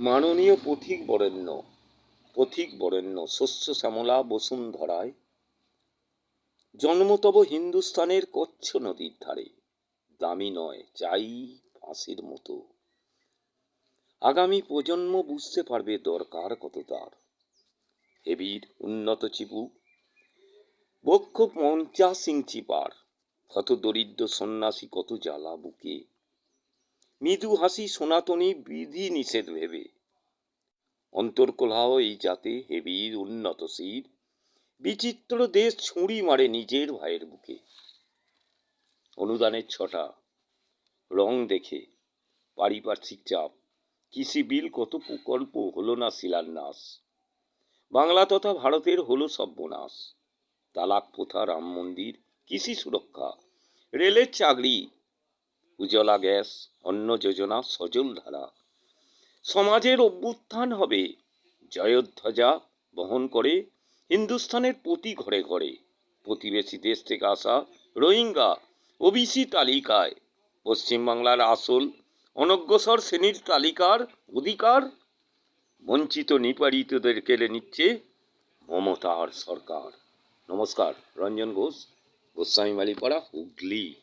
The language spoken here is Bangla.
মাননীয় পথিক বরেণ্য পথিক বরেণ্য শস্য শ্যামলা বসুন্ধরায়। জন্মতব হিন্দুস্থানের কচ্ছ নদীর ধারে, দামি নয় চাই ফাঁসির মতো। আগামী প্রজন্ম বুঝতে পারবে দরকার কত তার। হেবির উন্নত চিবু বক্ষ পঞ্চাশ ইঞ্চি পার কত দরিদ্র সন্ন্যাসী কত জ্বালা বুকে। মৃদু হাসি সনাতনী বিধি নিষেধ ভেবে অন্তর্কলহ এই জাতে হেবির উন্নত শির। বিচিত্র দেশ ছুঁড়ি মারে নিজের ভাইয়ের বুকে। অনুদানের ছটা, রং দেখে, পারিপার্শ্বিক চাপ। কৃষি বিল কত প্রকল্প হলো না শিলান্যাস। বাংলা তথা ভারতের হলো সর্বনাশ তালাক প্রথা, রাম মন্দির, কৃষি সুরক্ষা। রেলের চাকরি উজলা গ্যাস, অন্ন যোজনা, সজল ধারা। সমাজের অভ্যুত্থান হবে। জয়োধ্বজা বহন করে হিন্দুস্থানের প্রতি ঘরে ঘরে। প্রতিবেশী দেশ থেকে আসা রোহিঙ্গা ওবিসি তালিকায়। পশ্চিমবাংলার আসল অনগ্রসর শ্রেণির তালিকার অধিকার। বঞ্চিত নিপারিতদের কেড়ে নিচ্ছে মমতার সরকার। নমস্কার, রঞ্জন ঘোষ, গোস্বামী মালিপাড়া হুগলি।